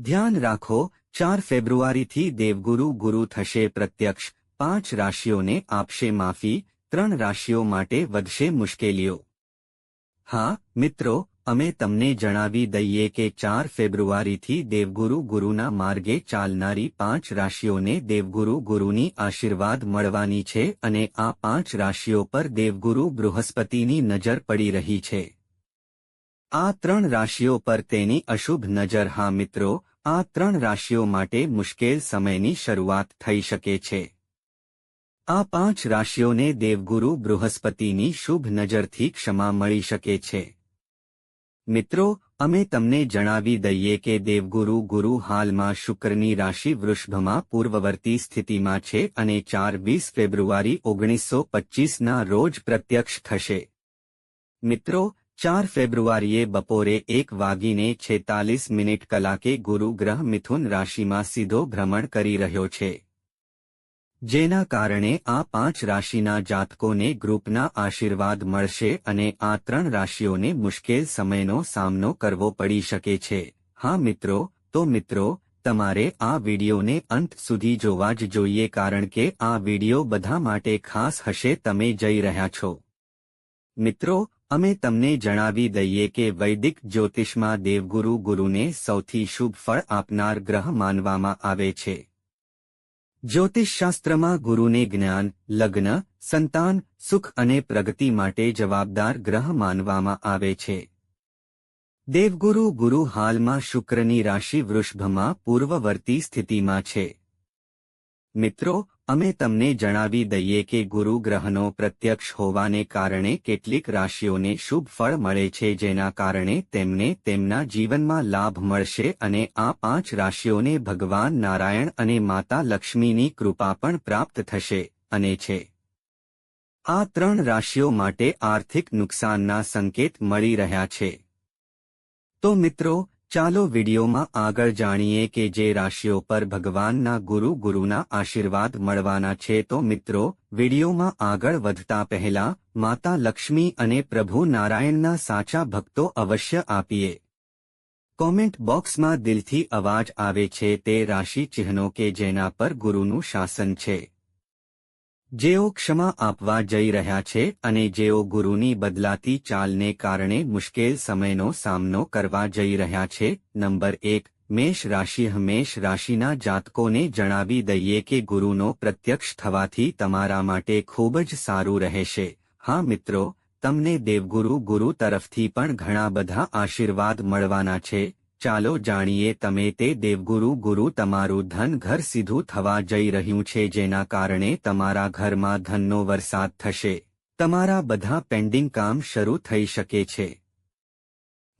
ધ્યાન રાખો, ચાર ફેબ્રુઆરીથી દેવગુરુ ગુરુ થશે પ્રત્યક્ષ, પાંચ રાશિઓને આપશે માફી, ત્રણ રાશિઓ માટે વધશે મુશ્કેલીઓ. હા, મિત્રો, અમે તમને જણાવી દઈએ કે ચાર ફેબ્રુઆરીથી દેવગુરુ ગુરુના માર્ગે ચાલનારી પાંચ રાશિઓને દેવગુરુ ગુરુની આશીર્વાદ મળવાની છે અને આ પાંચ રાશિઓ પર દેવગુરુ બૃહસ્પતિની નજર પડી રહી છે. આ ત્રણ રાશિઓ પર તેની અશુભ નજર. હા, મિત્રો આ ત્રણ રાશિઓ માટે મુશ્કેલ સમયની શરૂઆત થઈ શકે છે. આ પાંચ રાશિઓને દેવગુરુ બૃહસ્પતિની શુભ નજરથી ક્ષમા મળી શકે છે. મિત્રો, અમે તમને જણાવી દઈએ કે દેવગુરુ ગુરુ હાલમાં શુક્રની રાશિ વૃષભમાં પૂર્વવર્તી સ્થિતિમાં છે અને ચાર વીસ ફેબ્રુઆરી ઓગણીસો પચ્ચીસના રોજ પ્રત્યક્ષ થશે. મિત્રો ચાર ફેબ્રુઆરીએ બપોરે એક વાગીને છેતાલીસ મિનિટ કલાકે ગુરુ ગ્રહ મિથુન રાશિમાં સીધો ભ્રમણ કરી રહ્યો છે. જેના કારણે આ પાંચ રાશિના જાતકોને ગ્રુપના આશીર્વાદ મળશે અને આ ત્રણ રાશિઓને મુશ્કેલ સમયનો સામનો કરવો પડી શકે છે. હા મિત્રો, તો મિત્રો, તમારે આ વિડિયોને અંત સુધી જોવા જ જોઈએ કારણ કે આ વિડિયો બધા માટે ખાસ હશે તમે જઈ રહ્યા છો. મિત્રો, અમે તમને જણાવી દઈએ કે વૈદિક જ્યોતિષમાં દેવગુરુ ગુરુને સૌથી શુભ ફળ આપનાર ગ્રહ માનવામાં આવે છે. જ્યોતિષશાસ્ત્રમાં ગુરુને જ્ઞાન, લગ્ન, સંતાન, સુખ અને પ્રગતિ માટે જવાબદાર ગ્રહ માનવામાં આવે છે. દેવગુરુ ગુરુ હાલમાં શુક્રની રાશિ વૃષભમાં પૂર્વવર્તી સ્થિતિમાં છે. મિત્રો, અમે તમને જણાવી દઈએ કે ગુરુ ગ્રહનો પ્રત્યક્ષ હોવાને કારણે કેટલીક રાશિઓને શુભ ફળ મળે છે જેના કારણે તેમને તેમના જીવનમાં લાભ મળશે અને આ પાંચ રાશિઓને ભગવાન નારાયણ અને માતા લક્ષ્મીની કૃપા પણ પ્રાપ્ત થશે અને છે. આ ત્રણ રાશિઓ માટે આર્થિક નુકસાનના સંકેત મળી રહ્યા છે. તો મિત્રો ચાલો વિડીયોમાં આગળ જાણીએ કે જે રાશિઓ પર ભગવાનના ગુરુ ગુરુના આશીર્વાદ મળવાના છે તો મિત્રો, વિડીયોમાં આગળ વધતા પહેલા, માતા લક્ષ્મી અને પ્રભુ નારાયણના સાચા ભક્તો અવશ્ય આપીએ. કોમેન્ટ બોક્સમાં દિલથી અવાજ આવે છે તે રાશિ ચિહ્નો કે જેના પર ગુરુનું શાસન છે. જેઓ ક્ષમા આપવા જઈ રહ્યા છે અને જેઓ ગુરુની બદલાતી ચાલને કારણે મુશ્કેલ સમયનો સામનો કરવા જઈ રહ્યા છે, નંબર એક, મેષ રાશિ મેષ રાશિના જાતકોને જણાવી દઈએ કે ગુરુનો પ્રત્યક્ષ થવાથી તમારા માટે ખૂબ જ સારું રહેશે. હા મિત્રો, તમને દેવગુરુ ગુરુ તરફથી પણ ઘણા બધા આશીર્વાદ મળવાના છે. ચાલો જાણીએ તમે તે દેવગુરુ ગુરુ તમારું ધન ઘર સીધું થવા જઈ રહ્યું છે જેના કારણે તમારા ઘરમાં ધનનો વરસાદ થશે. તમારા બધા પેન્ડિંગ કામ શરૂ થઈ શકે છે.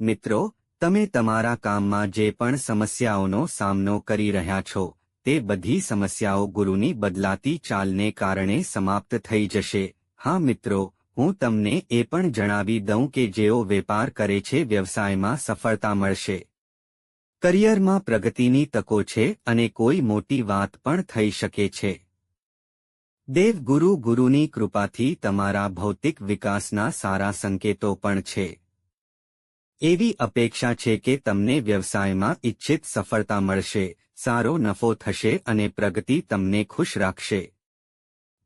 મિત્રો, તમે તમારા કામમાં જે પણ સમસ્યાઓનો સામનો કરી રહ્યા છો, તે બધી સમસ્યાઓ ગુરુની બદલાતી ચાલને કારણે સમાપ્ત થઈ જશે. હા મિત્રો, હું તમને એ પણ જણાવી દઉં કે જેઓ વેપાર કરે છે, વ્યવસાયમાં સફળતા મળશે. કરિયરમાં પ્રગતિની તકો છે અને કોઈ મોટી વાત પણ થઈ શકે છે. દેવગુરુ ગુરુની કૃપાથી તમારા ભૌતિક વિકાસના સારા સંકેતો પણ છે. એવી અપેક્ષા છે કે તમને વ્યવસાયમાં ઇચ્છિત સફળતા મળશે, સારો નફો થશે અને પ્રગતિ તમને ખુશ રાખશે.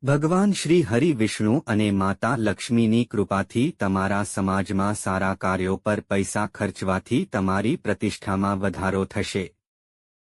ભગવાન શ્રી હરિ વિષ્ણુ અને માતા લક્ષ્મીની કૃપાથી તમારા સમાજમાં સારા કાર્યો પર પૈસા ખર્ચવાથી તમારી પ્રતિષ્ઠામાં વધારો થશે.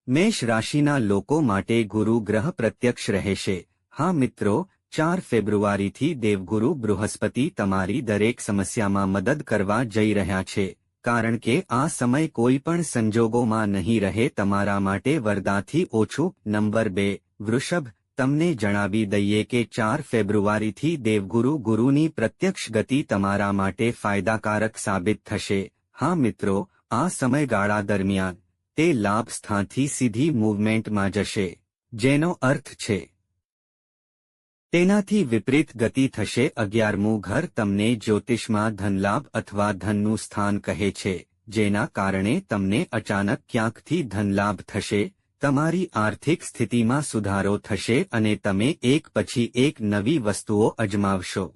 મેષ રાશિના લોકો માટે ગુરુ ગ્રહ પ્રત્યક્ષ રહેશે. હા મિત્રો, ચાર ફેબ્રુઆરીથી દેવગુરુ બૃહસ્પતિ તમારી દરેક સમસ્યામાં મદદ કરવા જઈ રહ્યા છે. કારણ કે આ સમય કોઈ પણ સંજોગોમાં નહીં રહે, તમારા માટે વરદાથી ઓછું. નંબર બે, વૃષભ તમને જણાવી દઈએ કે ચાર ફેબ્રુઆરીથી દેવગુરુ ગુરુની પ્રત્યક્ષ ગતિ તમારા માટે ફાયદાકારક સાબિત થશે. હા મિત્રો, આ સમયગાળા દરમિયાન, તે લાભ સ્થાનથી સીધી મૂવમેન્ટમાં જશે, જેનો અર્થ છે. તેનાથી વિપરીત ગતિ થશે અગિયારમું ઘર તમને જ્યોતિષમાં ધનલાભ અથવા ધનનું સ્થાન કહે છે, જેના કારણે તમને અચાનક ક્યાંકથી ધનલાભ થશે તમારી આર્થિક સ્થિતિમાં સુધારો થશે અને તમે એક પછી એક નવી વસ્તુઓ અજમાવશો.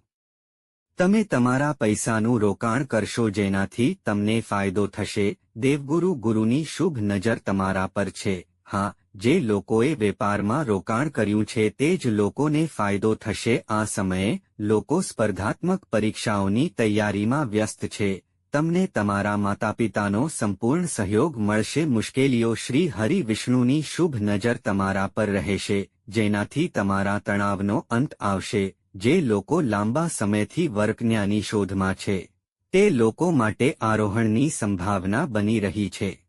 તમે તમારા પૈસાનું રોકાણ કરશો જેનાથી તમને ફાયદો થશે. દેવગુરુ ગુરુની શુભ નજર તમારા પર છે. હા, જે લોકોએ વેપારમાં રોકાણ કર્યું છે તે જ લોકોને ફાયદો થશે. આ સમયે લોકો સ્પર્ધાત્મક પરીક્ષાઓની તૈયારીમાં વ્યસ્ત છે. તમને તમારા માતાપિતાનો સંપૂર્ણ સહયોગ મળશે. મુશ્કેલીઓ શ્રી હરિ વિષ્ણુની શુભ નજર તમારા પર રહેશે, જેનાથી તમારા તણાવનો અંત આવશે. જે લોકો લાંબા સમયથી વર્કન્યાની શોધમાં છે, તે લોકો માટે આરોહણની સંભાવના બની રહી છે.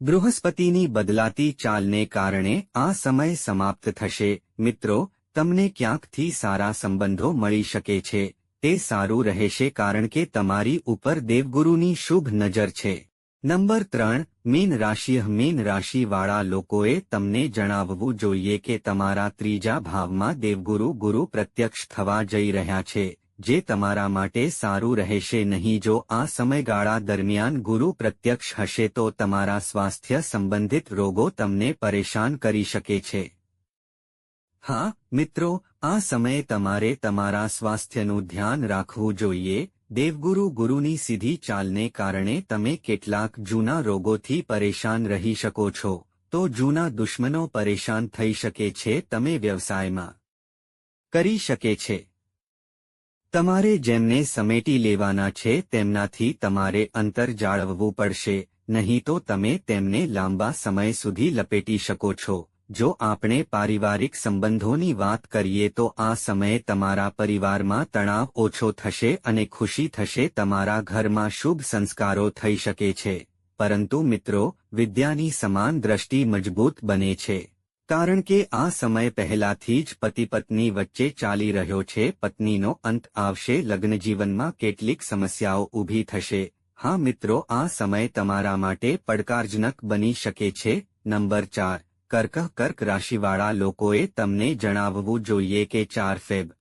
બૃહસ્પતિની બદલાતી ચાલને કારણે આ સમય સમાપ્ત થશે. મિત્રો, તમને ક્યાંકથી સારા સંબંધો મળી શકે છે? તે સારું રહેશે કારણ કે તમારી ઉપર દેવગુરુની શુભ નજર છે. નંબર ત્રણ, મીન રાશિ, મીન રાશિવાળા લોકોએ તમને જણાવવું જોઈએ કે તમારા ત્રીજા ભાવમાં દેવગુરુ, ગુરુ પ્રત્યક્ષ થવા જઈ રહ્યા છે, જે તમારા માટે સારું રહેશે નહીં. જો આ સમયગાળા દરમિયાન ગુરુ પ્રત્યક્ષ હશે તો તમારા સ્વાસ્થ્ય સંબંધિત રોગો તમને પરેશાન કરી શકે છે. હા, મિત્રો, આ સમયે તમારે તમારા સ્વાસ્થ્યનું ધ્યાન રાખવું જોઈએ. દેવગુરુ ગુરુની સીધી ચાલને કારણે તમે કેટલાક જૂના રોગોથી પરેશાન રહી શકો છો. તો જૂના દુશ્મનો પરેશાન થઈ શકે છે તમે વ્યવસાયમાં. કરી શકે છે. તમારે જેમને સમેટી લેવાના છે તેમનાથી તમારે અંતર જાળવવું પડશે. નહીં તો તમે તેમને લાંબા સમય સુધી લપેટી શકો છો. જો આપણે પારિવારિક સંબંધોની વાત કરીએ તો આ સમયે તમારા પરિવારમાં તણાવ ઓછો થશે અને ખુશી થશે, તમારા ઘરમાં શુભ સંસ્કારો થઈ શકે છે. પરંતુ મિત્રો, વિદ્યાની સમાન દ્રષ્ટિ મજબૂત બને છે. કારણ કે આ સમય પહેલાથી જ પતિ પત્ની વચ્ચે ચાલી રહ્યો છે, પત્નીનો અંત આવશે, લગ્નજીવનમાં કેટલીક સમસ્યાઓ ઊભી થશે. હા મિત્રો, આ સમય તમારા માટે પડકારજનક બની શકે છે. નંબર ચાર. કર્ક કર્ક રાશિવાળા લોકોએ તમને જણાવવું જોઈએ કે ચાર ફેબ.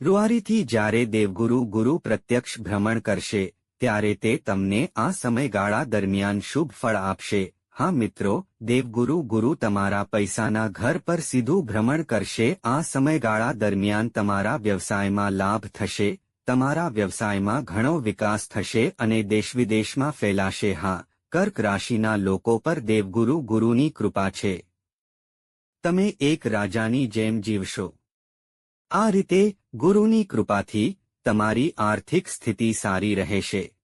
રૂઆરીથી જ્યારે દેવગુરુ ગુરુ પ્રત્યક્ષ ભ્રમણ કરશે, ત્યારે તે તમને આ સમયગાળા દરમિયાન શુભ ફળ આપશે. હા મિત્રો, દેવગુરુ ગુરુ તમારા પૈસાના ઘર પર સીધું ભ્રમણ કરશે. આ સમયગાળા દરમિયાન તમારા વ્યવસાયમાં લાભ થશે, તમારા વ્યવસાયમાં ઘણો વિકાસ થશે અને દેશવિદેશમાં ફેલાશે. હા કર્ક રાશિના લોકો પર દેવગુરુ ગુરુની કૃપા છે. તમે એક રાજાની જેમ જીવશો. આ રીતે ગુરુની કૃપાથી તમારી આર્થિક સ્થિતિ સારી રહેશે.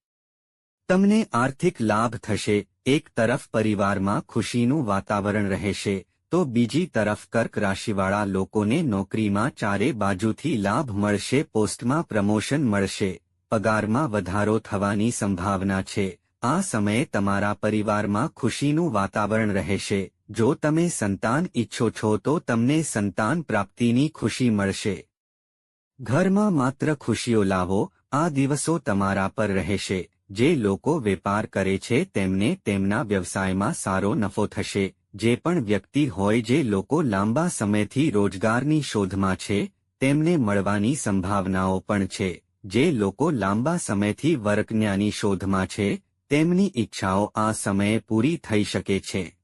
તમને આર્થિક લાભ થશે, એક તરફ પરિવારમાં ખુશીનું વાતાવરણ રહેશે, તો બીજી તરફ કર્ક રાશિવાળા લોકોને નોકરીમાં ચારે બાજુથી લાભ મળશે, પોસ્ટમાં પ્રમોશન મળશે, પગારમાં વધારો થવાની સંભાવના છે. આ સમયે તમારા પરિવારમાં ખુશીનું વાતાવરણ રહેશે. જો તમે સંતાન ઈચ્છો છો તો તમને સંતાન પ્રાપ્તિની ખુશી મળશે. ઘરમાં માત્ર ખુશીઓ લાવો, આ દિવસો તમારા પર રહેશે. જે લોકો વેપાર કરે છે તેમને તેમના વ્યવસાયમાં સારો નફો થશે. જે પણ વ્યક્તિ હોય જે લોકો લાંબા સમયથી રોજગારની શોધમાં છે, તેમને મળવાની સંભાવનાઓ પણ છે. જે લોકો લાંબા સમયથી વર્કજ્ઞાની શોધમાં છે તેમની ઈચ્છાઓ આ સમયે પૂરી થઈ શકે છે.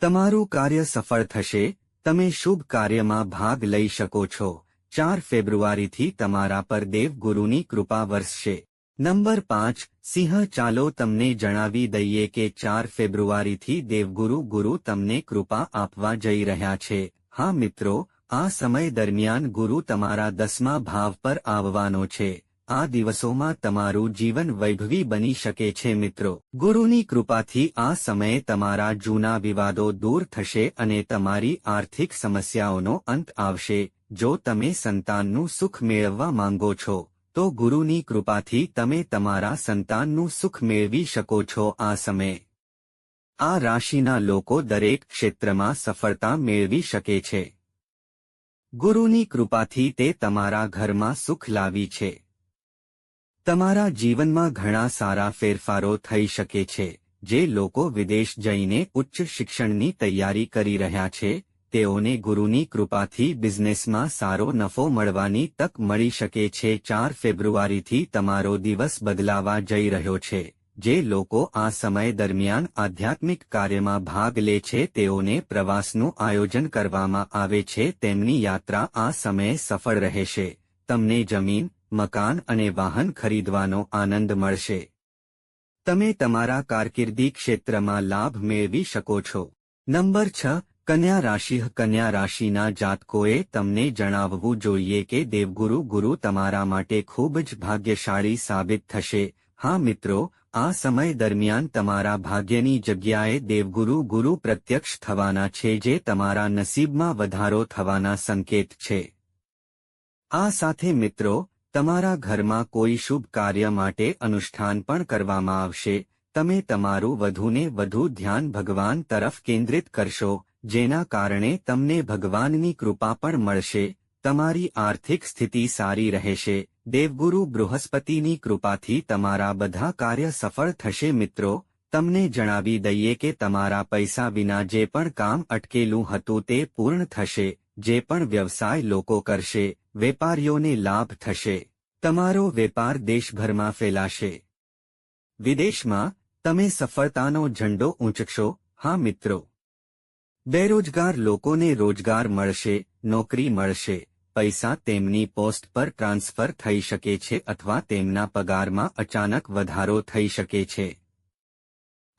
તમારું કાર્ય સફળ થશે, તમે શુભ કાર્યમાં ભાગ લઈ શકો છો. ચાર ફેબ્રુઆરીથી તમારા પર દેવગુરુની કૃપા વરસશે. નંબર પાંચ, સિંહ ચાલો તમને જણાવી દઈએ કે ચાર ફેબ્રુઆરીથી દેવગુરુ ગુરુ તમને કૃપા આપવા જઈ રહ્યા છે. હા મિત્રો, આ સમય દરમિયાન ગુરુ તમારા દસમા ભાવ પર આવવાનો છે. આ દિવસોમાં તમારું જીવન વૈભવી બની શકે છે મિત્રો. ગુરુની કૃપાથી આ સમયે તમારા જૂના વિવાદો દૂર થશે અને તમારી આર્થિક સમસ્યાઓનો અંત આવશે. જો તમે સંતાનનું સુખ મેળવવા માંગો છો, તો ગુરુની કૃપાથી તમે તમારા સંતાનનું સુખ મેળવી શકો છો આ સમયે. આ રાશિના લોકો દરેક ક્ષેત્રમાં સફળતા મેળવી શકે છે. ગુરુની કૃપાથી તે તમારા ઘરમાં સુખ લાવી છે. તમારા જીવનમાં ઘણા સારા ફેરફારો થઈ શકે છે, જે લોકો વિદેશ જઈને ઉચ્ચ શિક્ષણની તૈયારી કરી રહ્યા છે, તેઓને ગુરુની કૃપાથી બિઝનેસમાં સારો નફો મળવાની તક મળી શકે છે. ચાર ફેબ્રુઆરીથી તમારો દિવસ બદલાવા જઈ રહ્યો છે, જે લોકો આ સમય દરમિયાન આધ્યાત્મિક કાર્યમાં ભાગ લે છે. તેઓને પ્રવાસનું આયોજન કરવામાં આવે છે, તેમની યાત્રા આ સમયે સફળ રહેશે. તમને જમીન મકાન અને વાહન ખરીદવાનો આનંદ મળશે. તમે તમારા કારકિર્દી ક્ષેત્રમાં લાભ મેળવી શકો છો. નંબર છ, કન્યા રાશિ. કન્યા રાશિના જાતકોએ તમને જણાવવું જોઈએ કે દેવગુરુ ગુરુ તમારા માટે ખૂબ જ ભાગ્યશાળી સાબિત થશે. હા મિત્રો, આ સમય દરમિયાન તમારા ભાગ્યની જગ્યાએ દેવગુરુ ગુરુ પ્રત્યક્ષ થવાના છે જે તમારા નસીબમાં વધારો થવાના સંકેત છે. આ સાથે મિત્રો તમારા ઘરમાં કોઈ શુભ કાર્ય માટે અનુષ્ઠાન પણ કરવામાં આવશે. તમે તમારું વધુને વધુ ધ્યાન ભગવાન તરફ કેન્દ્રિત કરશો, જેના કારણે તમને ભગવાનની કૃપા પણ મળશે. તમારી આર્થિક સ્થિતિ સારી રહેશે. દેવગુરુ બૃહસ્પતિની કૃપાથી તમારા બધા કાર્ય સફળ થશે મિત્રો. તમને જણાવી દઈએ કે તમારા પૈસા વિના જે પણ કામ અટકેલું હતું તે પૂર્ણ થશે. જે પણ વ્યવસાય લોકો કરશે, વેપારીઓને લાભ થશે. તમારો વેપાર દેશભરમાં ફેલાશે. વિદેશમાં, તમે સફળતાનો ઝંડો ઊંચકશો, હા મિત્રો. બેરોજગાર લોકોને રોજગાર મળશે, નોકરી મળશે, પૈસા તેમની પોસ્ટ પર ટ્રાન્સફર થઈ શકે છે અથવા તેમના પગારમાં અચાનક વધારો થઈ શકે છે.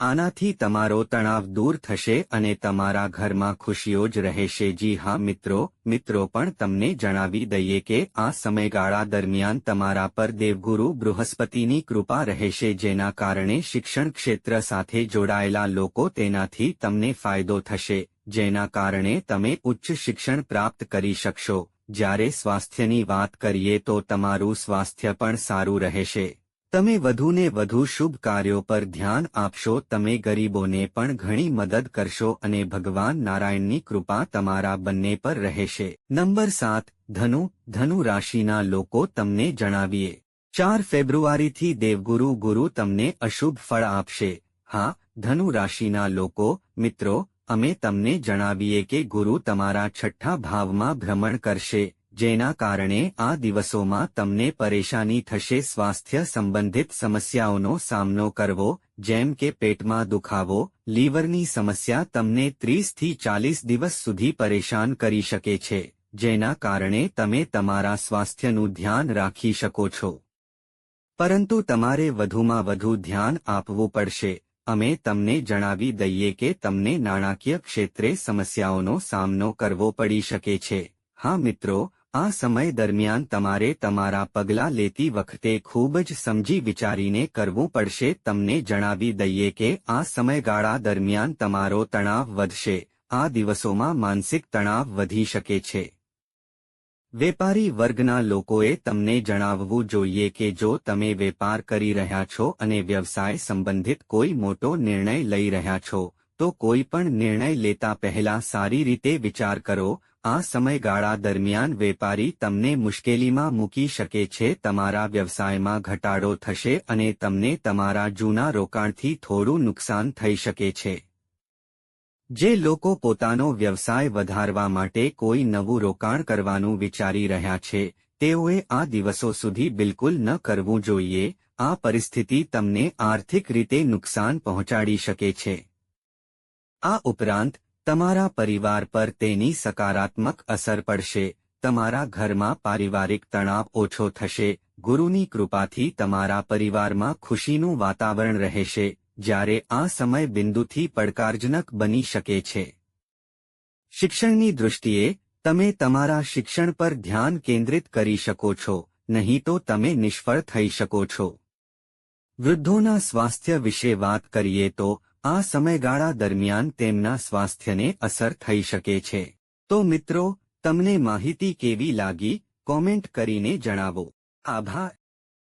આનાથી તમારો તણાવ દૂર થશે અને તમારા ઘરમાં ખુશીઓ જ રહેશે. જી હા, મિત્રો મિત્રો પણ તમને જણાવી દઈએ કે આ સમયગાળા દરમિયાન તમારા પર દેવગુરુ બૃહસ્પતિની કૃપા રહેશે, જેના કારણે શિક્ષણ ક્ષેત્ર સાથે જોડાયેલા લોકો તેનાથી તમને ફાયદો થશે, જેના કારણે તમે ઉચ્ચ શિક્ષણ પ્રાપ્ત કરી શકશો. જ્યારે સ્વાસ્થ્યની વાત કરીએ તો તમારું સ્વાસ્થ્ય પણ સારું રહેશે. તમે વધુને વધુ શુભ કાર્યો પર ધ્યાન આપશો, તમે ગરીબોને પણ ઘણી મદદ કરશો અને ભગવાન નારાયણની કૃપા તમારા બંને પર રહેશે. નંબર સાત, ધનુ ધનુ રાશિના લોકો તમને જણાવીએ. ચાર ફેબ્રુઆરીથી દેવગુરુ ગુરુ તમને અશુભ ફળ આપશે. હા, ધનુ રાશિના લોકો, મિત્રો, અમે તમને જણાવીએ કે ગુરુ તમારા છઠ્ઠા ભાવમાં ભ્રમણ કરશે. જેના કારણે આ દિવસોમાં તમને પરેશાની થશે. સ્વાસ્થ્ય સંબંધિત સમસ્યાઓનો સામનો કરવો, જેમ કે પેટમાં દુખાવો, લીવરની સમસ્યા તમને ત્રીસથી ચાલીસ દિવસ સુધી પરેશાન કરી શકે છે, જેના કારણે તમે તમારા સ્વાસ્થ્યનું ધ્યાન રાખી શકો છો. પરંતુ તમારે વધુમાં વધુ ધ્યાન આપવું પડશે. અમે તમને જણાવી દઈએ કે તમને નાણાકીય ક્ષેત્રે સમસ્યાઓનો સામનો કરવો પડી શકે છે. હા મિત્રો આ સમય દરમિયાન તમારે તમારા પગલાં લેતી વખતે ખૂબ જ સમજી વિચારીને કરવું પડશે. તમને જણાવી દઈએ કે આ સમયગાળા દરમિયાન તમારો તણાવ વધશે. આ દિવસોમાં માનસિક તણાવ વધી શકે છે. વેપારી વર્ગના લોકોએ તમને જણાવવું જોઈએ કે જો તમે વેપાર કરી રહ્યા છો અને વ્યવસાય સંબંધિત કોઈ મોટો નિર્ણય લઈ રહ્યા છો, તો કોઈ પણ નિર્ણય લેતા પહેલા સારી રીતે વિચાર કરો. આ સમયગાળા દરમિયાન વેપારી તમને મુશ્કેલીમાં મૂકી શકે છે, તમારા વ્યવસાયમાં ઘટાડો થશે અને તમને તમારા જૂના રોકાણથી થોડું નુકસાન થઈ શકે છે. જે લોકો પોતાનો વ્યવસાય વધારવા માટે કોઈ નવું રોકાણ કરવાનું વિચારી રહ્યા છે, તેઓએ આ દિવસો સુધી બિલકુલ ન કરવું જોઈએ, આ પરિસ્થિતિ તમને આર્થિક રીતે નુકસાન પહોંચાડી શકે છે. આ ઉપરાંત તમારા પરિવાર પર તેની સકારાત્મક અસર પડશે, તમારા ઘરમાં પારિવારિક તણાવ ઓછો થશે, ગુરુની કૃપાથી તમારા પરિવારમાં ખુશીનું વાતાવરણ રહેશે, જ્યારે આ સમય બિંદુથી પડકારજનક બની શકે છે. શિક્ષણની દૃષ્ટિએ, તમે તમારા શિક્ષણ પર ધ્યાન કેન્દ્રિત કરી શકો છો, નહીં તો તમે નિષ્ફળ થઈ શકો છો. વૃદ્ધોના સ્વાસ્થ્ય વિશે વાત કરીએ તો આ સમયગાળા દરમિયાન તેમના સ્વાસ્થ્યને અસર થઈ શકે છે. તો મિત્રો, તમને માહિતી કેવી લાગી? કોમેન્ટ કરીને જણાવો. આભાર.